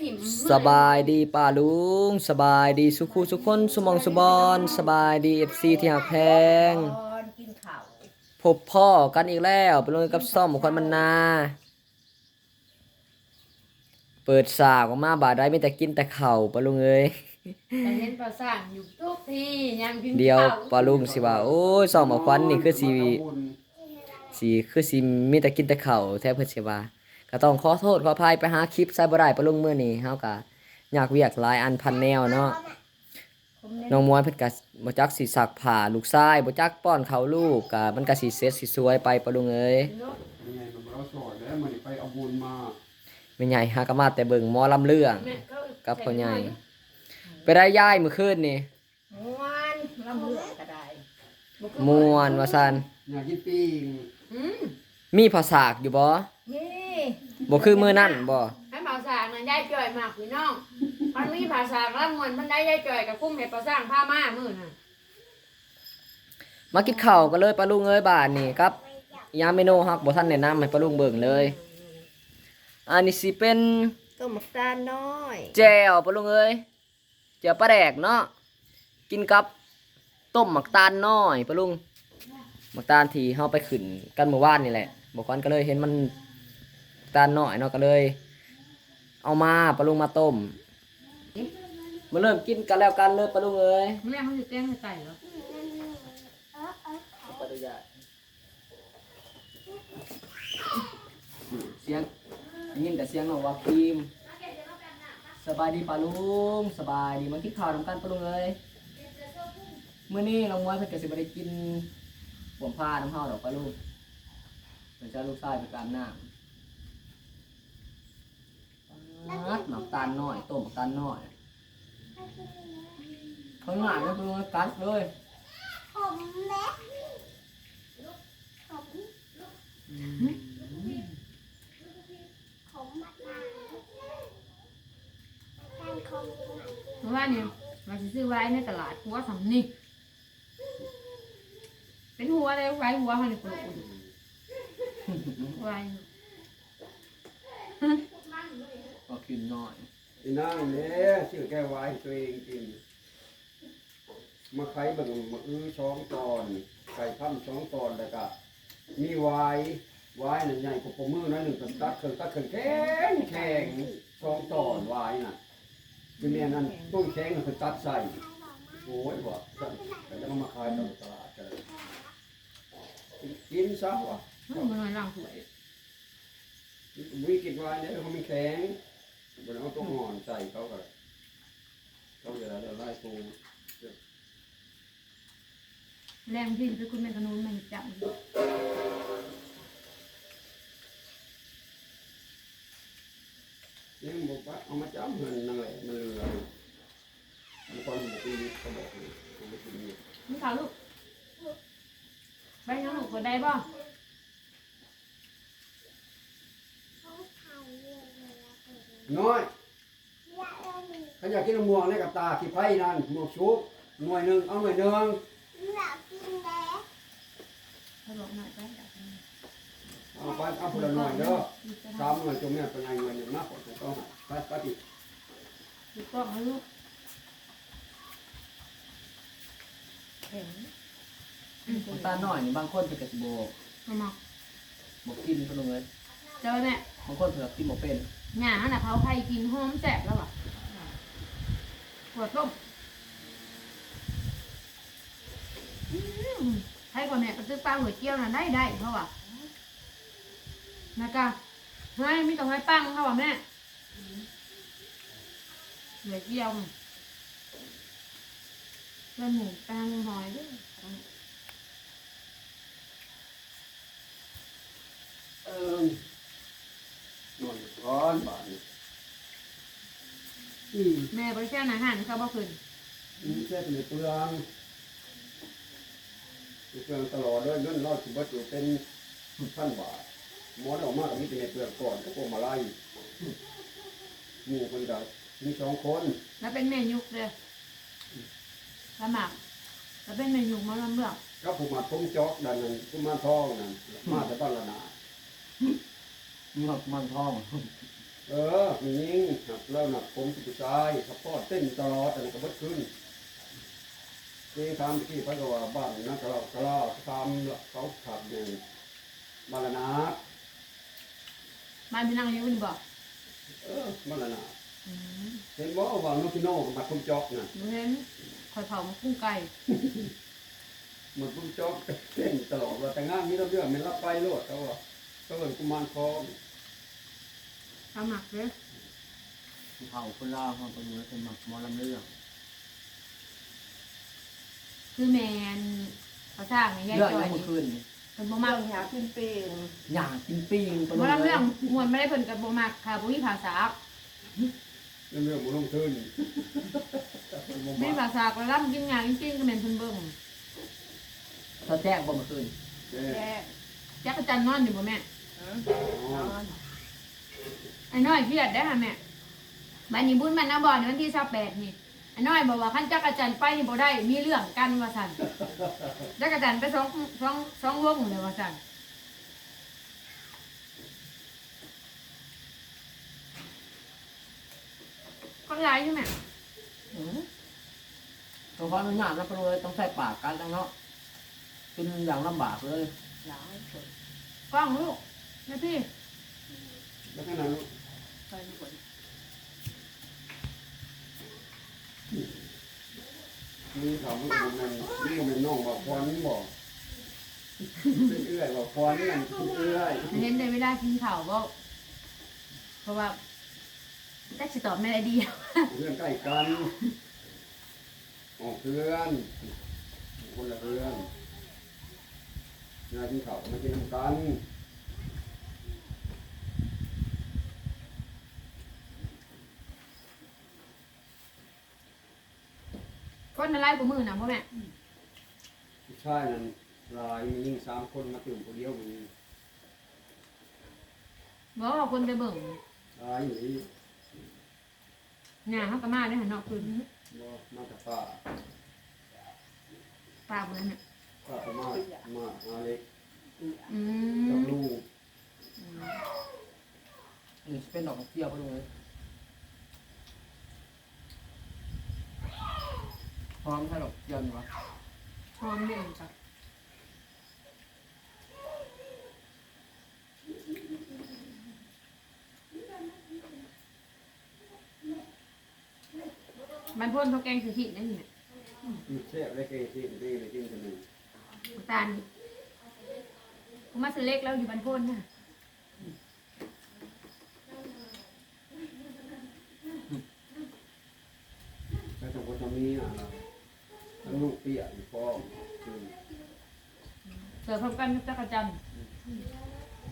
ถิ่มสบายดีป้าลุง สบายดีสุขุสุขคนสุมองสุบอนสบายดีเอฟซีที่หักแพงตอนกินข้าวพบพ่อกันอีกแล้วไปลงกับซ่อมคนมันนา เปิดสากออกมาบาดได้ไม่แต่กินแต่เข่าวปะลุงเอ้ยแต่เห็นปลาสร้างอยู่ทุกที่ยังกินเดียวข้าปลาลุงสิว่าโอ้ยซ่อมเอาควันนี่คือสีสีคือสีมีแต่กินแต่เข่าวแท้เพิ่นสิว่า ก็ต้องขอโทษขออภัยไปหาคลิปใส่บ่ได้ปะลุงมื้อนี้เฮาก็อยากเวียกหลายอันพันแนวเนาะผมเน้นน้องมวยเพิ่นก็บ่จักสิสักผ้าลูกชายบ่จักป้อนข้าวลูกก็มันก็สิเสร็จสิสวยไปปะลุงเอ้ยเนาะยังไงมันเราสอนแล้วมันไปเอาบุญมาแม่ใหญ่หาก็มาแต่เบิ่งหมอลำเรื่องแม่เขากับพ่อใหญ่ไปได้ย้ายมื้อคืนนี่ม่วนลำเลือกก็ได้บ่คือม่วนว่าซั่นอยากกินปิ้งอืมมีภาษากอยู่บ่นี่ บ่คือมื้อนั้นบ่ให้ภาษานั่นยายจ่อยมากพี่น้อง มันมีภาษาละมวนมันได้ยายจ่อยกับกุ้งเห็ดปลาสร้างผ้ามามื้อน่ะมากินข้าวกันเลยปะลุงเอ้ยบ้านนี่ครับยามเมนูฮักบ่ทันแนะนำให้ปะลุงเบิ่งเลย อันนี้สิเป็นต้มหมักตาลน้อยแจ่วปะลุงเอ้ยแจ่วปลาแดกเนาะกินกับต้มหมักตาลน้อยปะลุงหมักตาลที่เฮาไปขึ้นกันเมื่อวานนี่แหละบอกก่อนก็เลยเห็นมัน ตาลน้อยเนาะก็เลย เอามาปะลุงมาต้มมาเริ่มกินกันแล้วกันเลยปะลุงเอ้ยแม่เขาสิแกงให้ไก่เหรอปฏิญาณเสียงได้ยินแต่เสียงน้องว่าพิมสบายดีปะลุงสบายดีมากินข้าวนำกันปะลุงเอ้ยมื้อนี้น้องมวยเพิ่นก็สิบ่ได้กินห่วงผ้าน้ำเฮาดอกปะลุงเพิ่นจะเอาลูกชายไปกอาบน้ำปัด หมักตาลน้อยต้มหมักตาลน้อยข้างหน้าเนี่ยปะลุงกัดเลยผมเล็กผมผมมาตายการคมเพราะว่าเนี่ยมาสิซื้อไว้ในตลาดหัวสำนี่เป็นหัวอะไรไว้หัวเขาเนี่ยปลูกอยู่ไว้ ก็กินน้อยอีนั่งเนี่ยชื่อแก้วไว้ตัวเองกิน มาไข่บิ่งมาอื้อช้องตอนไข่พันช้องตอนแล้วก็มีไว้ไว้นั่นใหญ่กว่าปมือนั่นหนึ่งตัดเครื่องตัดเครื่องแข็งแข็งช้องตอนไว้น่ะคือแม่นั่นต้นแข็งน่ะคือตัดใส่โอ้ยว่ะแต่แล้วก็มาขายตามตลาดกันกินซะว่ะมันมันน้อยร่างสวยวิกิตวายเนี่ยเขาไม่แข็ง บนเอาตัวห่อนใส่เขาก็เขาจะได้ไล่ปูแรงที่ไปคุณแม่ขนุนมันจับยังบอกว่าเอามาจับมันนั่นแหละมันเหลือมันคนบอกปีเขาบอกเลยเขาบอกปีนี่ค่ะลูกไปยังลูกกดได้บ่ เขาทำเรื่องอะไรกั นน้อยยาเรื่องนี้เขาอยากกินม่วงในกับตาขี้ไผ่นั่นหมวกชุบหน่วยหนึ่งเอาหน่วยหนึ่งอยากกินแล้เขาบอกหน่อยไปจับเอาไปเอาคนละหน่วยเด้อสามหน่วยจงแม่เป็นไงหน่วยหนึ่งนะผมต้องไปไปดิดูกล้องให้ลูกเห็นหมักตาลน้อยนี่บางคนเพิ่นก็สิบ่เอามาบ่กินปะลุงเอ้ยเจอแม่ บางคนเพิ่นก็กินบ่เป็นหงาน่ะเขาไผ่กินหอมแซ่บแล้วอะหัวต้มอืมให้ก่อนแม่ไปซื้อปลาหัวเจียวน่ะได้ได้เพราะว่านะกะให้มีแต่ให้ปังเขาว่าแม่หัวเจียวเพื่อนหมูแป้งหอยด้วยเออห น่วยร้อนบาดนี่แม่บริการอาหารเขาบ่ขึ้นนี่แค่เป็นเปลืองเปลืองตลอดเลยเงินรอดสิบวัตถุเป็นพันบาทหมอนออกมากับมีแต่เปลืองก่อนก็พวกมาไล่หมู่คนใดมีสองคนแล้วเป็นเมนูเลยละหมากแล้วเป็นเมนูมะลำเบือกก็ผู้มาทุ่งจอกดันนั้นผู้มาทองนั่นมาแต่บ้านละนา มีหมักมันทองเออมียิงหักแล้วหนักผมสุดท้ายขับพ่อเต้นตลอดแต่ก็บ่ขึ้นเรียนทำที่พระกว่าบ้านนักกระลากระลาทำเขาขับอยู่บาลนาดบ้านพี่นั่งอยู่นี่บอกเออบาลนาดอืมเห็นว่าว่าน้องพี่โน่มาคุมจอกน่ะหนูเห็นคอยเผามากุ้งไก่มันคุมจอกเต้นตลอดว่าแต่งานนี้เราเรื่องมันรับไปโลดเขาว่า เขาเป็นกุมารทองทำหมักเลยเผาคนลาวเขาเป็นคนหมักหมอลำเรื่องคือแมนเขาสร้างในยายเรื่องจอยัยงเมื่อคืนนี่เป็นบ่มามักหาขึ้นเปงอยากกินปิ้งปลาบ่ลุงรับเรื่องมวนไม่ได้เพิ่นกับบ่มักค่ะบ่มีภาษาเรื่องเรื่องมันลงทุนไม่มีภาษาก็รับกินงานจริงๆก็แม่นเพิ่นเบิ่งเขาแจ้งบ่เมื่อคืนแย่แย่ จักรจันทร์นอนอยู่บ่แม่นอนไอ้น้อยเครียดได้อค่ะแม่บัดนี้บุญมันนาบ่อนวันที่28นี่ไอ้น้อยบอกว่าคันจักรจันทร์ไปนี่บ่ได้ มีเรื่องกันว่าซั่นจักรจันทร์ไปสองสองสองวงเลยว่าซั่นคนร้ายใช่ไหมต้องขออนุญาตนะปลาลุงเลยต้องใส่ปากกันแล้วเนาะเป็นอย่างลำบากเลย หลายคนกล้องลูกนะพี่แล้วก็นั้นไปทุกคนมีถามว่ามันนี่มันน้องบอกควันบอกเป็นเอื้อยบอกควันนั่นคือเอื้อยเห็นในเวลากินข้าวก็เพราะว่าแต่สิตอบไม่ได้ดีเพื่อนใกล้กันออกเพื่อนคนละเพื่อน งานที่เขามากินน้ำกันคนอะไรกูมือนะพ่อแม่ผู้ชายนั้นหลายมียิ่งสามคนมาตื่นคนเดียวมีบอกว่าคนไปเบิ่งหลายอยู่นี่หน้าเขาก็มาได้หันนอกคืนบ่มาจากป่าปากเหมือนน่ะ ป่าก็มามาอาเล็กอืกับมลูกนี่เป็นดอกเกี้ยวปลาลุงเลยพร้อมใช่ดอกเกี้ยวนี่วะพร้อมเด่นจ้ะมันพ่นเขาแกงสุขินั่นนี่มีแซ่บและเกยที่ดีเลยกินกันหนึ่ง น้ำตาลผมมาซื้อเล็กแล้วอยู่บันพ่นน่ะแล้วสองคนทำนี้อะทั้งลูกเปียกอยู่พ่อคือเสิร์ฟพร้อมกันกับจักรจันทร์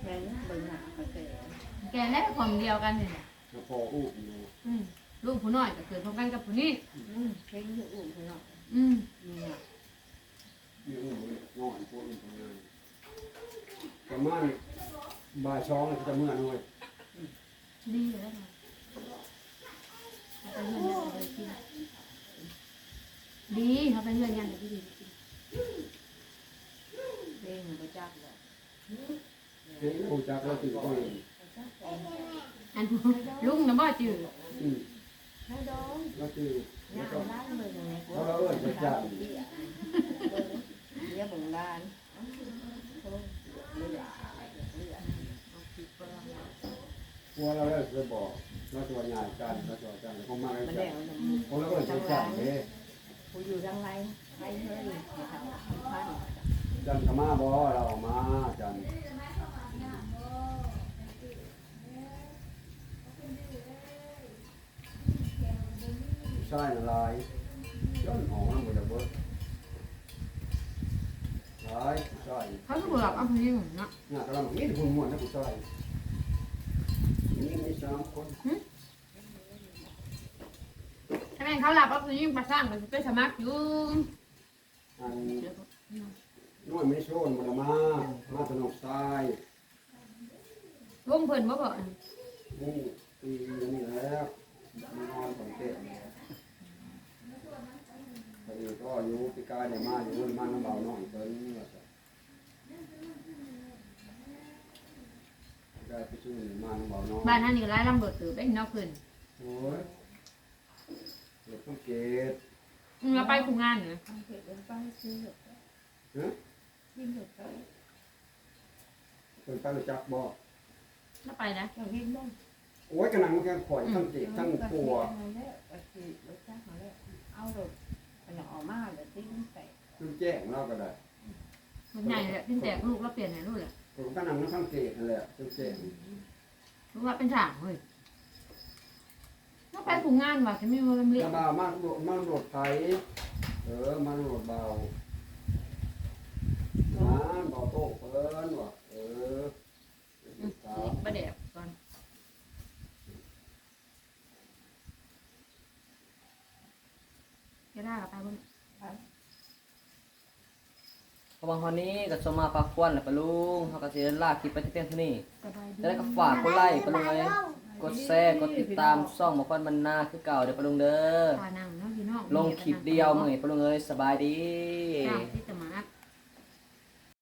แม่นเบิ่งหน้าเขาเตะแกงแล้วของเดียวกันนี่แหละแล้วพ่ออู้อยู่อืมลูกผู้น้อยก็เกิดพร้อมกันกับผู้นี้อืมเพ่งอยู่อุ่นข้างนอกอืมมีอะ มีอู้ นอนพวกอู้ทำงานประมาณบ่ายสองจะเมื่อหน่อยดีเลยนะเอาไปเงินยันเลยกินดีเขาไปเงินยันเลยดีกินเพ่งบ่จักเลยเฮ้ยผู้จักเราตื่นก่อนอันลุงนะบ่จืดอืมไม่ดองเราตื่นย่แล้วาก็ร้านเบิ่งไงเขาเราเอิ้นประจันเบี้ ยเบี้ยบงร้านโอ้เลือดเลือดเอาผิดเปล่าพวกเราเลิกเลยบอกเราตัวใหญ่กันเราตัวจันเขามาเลยมันจันงน้ำมูกเขาเราเอิ้นประจันเด้ผู้อยู่ทางไรไปเฮ้ยอย่าทำทำพันจันขมาบ่เรามาจันใช่ละลายย้อนหอมมดเลยเบิ ดลายใช่เขาก็บอกเอาผู้หญิงเนาะงานกำลังมีคนม่วนนะผู้ชายนี่มีสามคนถ้าแม่นเขาหลับเอาผู้หญิงมาสร้างก็สิไปสมัครอยู่อันน้อยไม่โซนบ่ได้มา มาสนุกทรายวงเพิ่นบ่บ่นี่ปีนี้แล้วมีนอนของเตะตอนนี้ก็อยู่ปีกายเนี่ยมาอยู่มาน้ำเบาหน่อยเพิ่นว่าจะได้ ไปสู้ นี่มาบ่น้องบ้านท่านนี่ก็ไล่ลำเบิดตือเป็นนอกขึ้นโอ้ยเดี๋ยวต้องเกตอืมเราไปคุงงานเนี่ยทำเผ็ดลงไปซื้อหยดฮะกินหยดไปเพิ่นไปรู้จักบ่เราไปนะอย่างนี้บ้างโอ้ยกำลังมันแค่ข่อยทั้งเกตทั้งปัวเอารถมันออกมาเดี๋ยวทิ้งใส่คือแจ้งเราก็ได้มันใหญ่เลยพี่แตกลูกเราเปลี่ยนให้ลูกแหละผมก็นั่งทั้งเกตนั่นแหละคือแจ้ง ลูกว่าเป็นฉากเฮ้ยเราไปคุงงานว่ะจะไม่มีวันเรียจะกมามาโหลดมาโหลดไผเออมาโหลดเบาน้าเบาโต๊ะเพิ่นว่ะเออครับประเดี๋ยวก่อนจะได้กับไปบนเพราะว่าวันนี้ก็สมมาปากควนแหละปะลุงเขาก็สิได้ลากคลิปไปที่เพียงเท่านี้สบายดีจะได้ก็ฝากกดไลค์ปะลุงเลยกดแชร์กดติดตามช่องหมอควันบรรณาคือเก่าเดี๋ยวปะลุงเด้อตานังเนาะพี่น้องลงคลิปเดียวมื้อนี้ปะลุงเอ้ยสบายดีจ้างที่